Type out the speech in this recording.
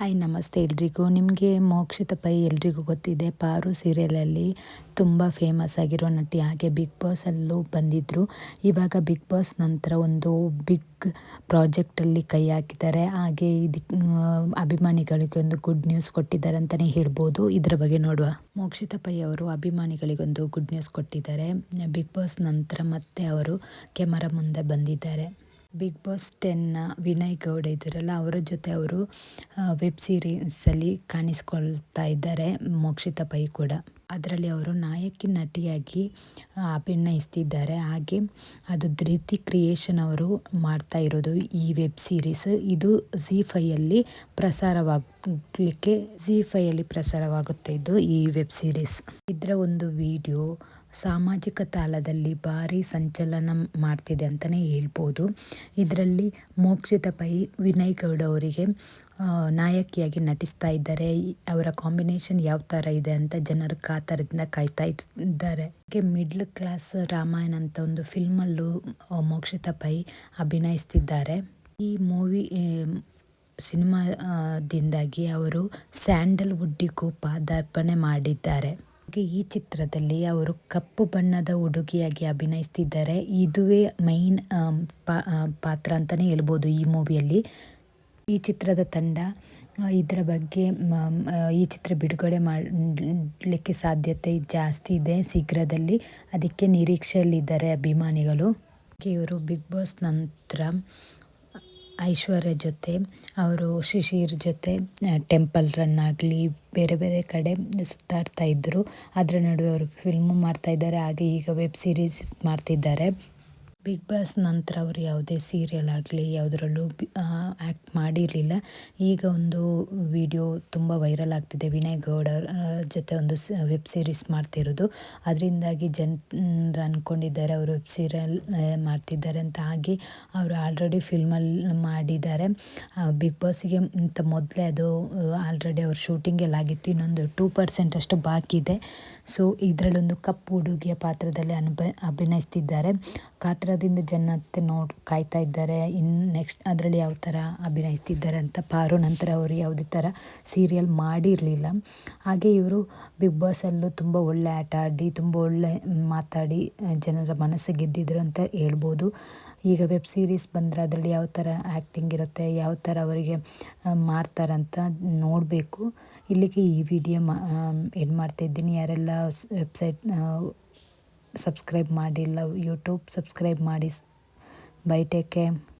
Hi ನಮಸ್ತೆ ಎಲ್ರಿಗೂ. ನಿಮಗೆ ಮೋಕ್ಷಿತ ಪೈ ಎಲ್ರಿಗೂ ಗೊತ್ತಿದೆ, ಪಾರು ಸೀರಿಯಲಲ್ಲಿ ತುಂಬ ಫೇಮಸ್ ಆಗಿರೋ ನಟಿ ಹಾಗೆ ಬಿಗ್ ಬಾಸಲ್ಲೂ ಬಂದಿದ್ದರು ಇವಾಗ ಬಿಗ್ ಬಾಸ್ ನಂತರ ಒಂದು ಬಿಗ್ ಪ್ರಾಜೆಕ್ಟಲ್ಲಿ ಕೈ ಹಾಕಿದ್ದಾರೆ. ಹಾಗೆ ಇದಕ್ಕೆ ಅಭಿಮಾನಿಗಳಿಗೆ ಒಂದು ಗುಡ್ ನ್ಯೂಸ್ ಕೊಟ್ಟಿದ್ದಾರೆ ಅಂತಲೇ ಹೇಳ್ಬೋದು. ಇದರ ಬಗ್ಗೆ ನೋಡುವ. ಮೋಕ್ಷಿತ ಪೈ ಅವರು ಅಭಿಮಾನಿಗಳಿಗೊಂದು ಗುಡ್ ನ್ಯೂಸ್ ಕೊಟ್ಟಿದ್ದಾರೆ. ಬಿಗ್ ಬಾಸ್ ನಂತರ ಮತ್ತೆ ಅವರು ಕ್ಯಾಮರಾ ಮುಂದೆ ಬಂದಿದ್ದಾರೆ. ಬಿಗ್ ಬಾಸ್ ಟೆನ್ನ ವಿನಯ್ ಗೌಡ ಇದ್ದಾರಲ್ಲ, ಅವರ ಜೊತೆ ಅವರು ವೆಬ್ ಸೀರೀಸಲ್ಲಿ ಕಾಣಿಸ್ಕೊಳ್ತಾ ಇದ್ದಾರೆ ಮೋಕ್ಷಿತಾ ಪೈ ಕೂಡ. ಅದರಲ್ಲಿ ಅವರು ನಾಯಕಿ ನಟಿಯಾಗಿ ಅಭಿನಯಿಸ್ತಿದ್ದಾರೆ ಹಾಗೆ ಅದು ಧೃತಿ ಕ್ರಿಯೇಷನ್ ಅವರು ಮಾಡ್ತಾ ಇರೋದು ಈ ವೆಬ್ ಸೀರೀಸ್. ಇದು ಝೀ ಫೈಯಲ್ಲಿ ಪ್ರಸಾರವಾಗಲಿಕ್ಕೆ ಝೀ ಫೈಯಲ್ಲಿ ಪ್ರಸಾರವಾಗುತ್ತೆ ಇದು ಈ ವೆಬ್ ಸೀರೀಸ್. ಇದರ ಒಂದು ವಿಡಿಯೋ ಸಾಮಾಜಿಕ ತಾಳದಲ್ಲಿ ಭಾರಿ ಸಂಚಲನ ಮಾಡ್ತಿದೆ ಅಂತಲೇ ಹೇಳ್ಬೋದು. ಇದರಲ್ಲಿ ಮೋಕ್ಷಿತ ಪೈ ವಿನಯ್ ಗೌಡ ಅವರಿಗೆ ನಾಯಕಿಯಾಗಿ ನಟಿಸ್ತಾ ಇದ್ದಾರೆ. ಅವರ ಕಾಂಬಿನೇಷನ್ ಯಾವ ಥರ ಇದೆ ಅಂತ ಜನರು ಕಾತರದಿಂದ ಕಾಯ್ತಾ ಇದ್ದಾರೆ. ಹಾಗೆ ಮಿಡ್ಲ್ ಕ್ಲಾಸ್ ರಾಮಾಯಣ ಅಂತ ಒಂದು ಫಿಲ್ಮಲ್ಲೂ ಮೋಕ್ಷಿತ ಪೈ ಅಭಿನಯಿಸ್ತಿದ್ದಾರೆ. ಈ ಮೂವಿ ಸಿನಿಮಾದಿಂದಾಗಿ ಅವರು ಸ್ಯಾಂಡಲ್ವುಡ್ಡಿಗೂ ಪಾದಾರ್ಪಣೆ ಮಾಡಿದ್ದಾರೆ. ಈ ಚಿತ್ರದಲ್ಲಿ ಅವರು ಕಪ್ಪು ಬಣ್ಣದ ಹುಡುಗಿಯಾಗಿ ಅಭಿನಯಿಸ್ತಿದ್ದಾರೆ. ಇದುವೇ ಮೈನ್ ಪಾತ್ರ ಅಂತಲೇ ಹೇಳ್ಬೋದು ಈ ಮೂವಿಯಲ್ಲಿ. ಈ ಚಿತ್ರದ ತಂಡ ಇದರ ಬಗ್ಗೆ ಈ ಚಿತ್ರ ಬಿಡುಗಡೆ ಮಾಡಲಿಕ್ಕೆ ಸಾಧ್ಯತೆ ಜಾಸ್ತಿ ಇದೆ ಶೀಘ್ರದಲ್ಲಿ. ಅದಕ್ಕೆ ನಿರೀಕ್ಷೆಯಲ್ಲಿದ್ದಾರೆ ಅಭಿಮಾನಿಗಳು. ಇವರು ಬಿಗ್ ಬಾಸ್ ನಂತರ ಐಶ್ವರ್ಯ ಜೊತೆ, ಅವರು ಶಿಶಿರ್ ಜೊತೆ ಟೆಂಪಲ್ ರನ್ ಆಗಲಿ, ಬೇರೆ ಬೇರೆ ಕಡೆ ಸುತ್ತಾಡ್ತಾ ಇದ್ದರು ಅದರ ನಡುವೆ ಅವರು ಫಿಲ್ಮು ಮಾಡ್ತಾ ಇದ್ದಾರೆ. ಹಾಗೆ ಈಗ ವೆಬ್ ಸೀರೀಸ್ ಮಾಡ್ತಿದ್ದಾರೆ. ಬಿಗ್ ಬಾಸ್ ನಂತರ ಅವರು ಯಾವುದೇ ಸೀರಿಯಲ್ ಆಗಲಿ, ಯಾವುದರಲ್ಲೂ ಆ್ಯಕ್ಟ್ ಮಾಡಿರಲಿಲ್ಲ. ಈಗ ಒಂದು ವಿಡಿಯೋ ತುಂಬ ವೈರಲ್ ಆಗ್ತಿದೆ. ವಿನಯ್ ಗೌಡ ಜೊತೆ ಒಂದು ವೆಬ್ ಸೀರೀಸ್ ಮಾಡ್ತಿರೋದು. ಅದರಿಂದಾಗಿ ಜನರು ಅಂದ್ಕೊಂಡಿದ್ದಾರೆ ಅವರು ವೆಬ್ ಸೀರಿಯಲ್ ಮಾಡ್ತಿದ್ದಾರೆ ಅಂತ ಹಾಗೆ ಅವರು ಆಲ್ರೆಡಿ ಫಿಲ್ಮಲ್ಲಿ ಮಾಡಿದ್ದಾರೆ. ಬಿಗ್ ಬಾಸಿಗೆ ಅಂತ ಮೊದಲೇ ಅದು ಆಲ್ರೆಡಿ ಅವ್ರ ಶೂಟಿಂಗೆಲ್ಲ ಆಗಿತ್ತು. ಇನ್ನೊಂದು ಟೂ ಪರ್ಸೆಂಟ್ ಅಷ್ಟು ಬಾಕಿ ಇದೆ. ಸೊ ಇದರಲ್ಲೊಂದು ಕಪ್ಪು ಹುಡುಗಿಯ ಪಾತ್ರದಲ್ಲಿ ಅನುಭ ಅಭಿನಯಿಸ್ತಿದ್ದಾರೆ. ಕಾತ್ರದಿಂದ ಜನತೆ ನೋಡಿ, ಕಾಯ್ತಾ ಇದ್ದಾರೆ. ಇನ್ನು ನೆಕ್ಸ್ಟ್ ಅದರಲ್ಲಿ ಯಾವ ಥರ ಅಭಿನಯಿಸ್ತಿದ್ದಾರೆ ಅಂತ ಪಾರು ನಂತರ ಅವರು ಯಾವುದೇ ಥರ ಸೀರಿಯಲ್ ಮಾಡಿರಲಿಲ್ಲ. ಹಾಗೆ ಇವರು ಬಿಗ್ ಬಾಸಲ್ಲೂ ತುಂಬ ಒಳ್ಳೆ ಆಟ ಆಡಿ, ತುಂಬ ಒಳ್ಳೆ ಮಾತಾಡಿ ಜನರ ಮನಸ್ಸು ಗೆದ್ದಿದ್ರು ಅಂತ ಹೇಳ್ಬೋದು. ಈಗ ವೆಬ್ ಸೀರೀಸ್ ಬಂದರೆ ಅದರಲ್ಲಿ ಯಾವ ಥರ ಆ್ಯಕ್ಟಿಂಗ್ ಇರುತ್ತೆ, ಯಾವ ಥರ ಅವರಿಗೆ ಮಾಡ್ತಾರಂತ ನೋಡಬೇಕು. ಇಲ್ಲಿಗೆ ಈ ವಿಡಿಯೋ ಮಾ ಏನು ಮಾಡ್ತಾಯಿದ್ದೀನಿ ಯಾರೆಲ್ಲ ವೆಬ್ಸೈಟ್ ಸಬ್ಸ್ಕ್ರೈಬ್ ಮಾಡಿಲ್ಲ ಯೂಟ್ಯೂಬ್ ಸಬ್ಸ್ಕ್ರೈಬ್ ಮಾಡಿ ಬೈ ಟೇಕ್ ಕೇರ್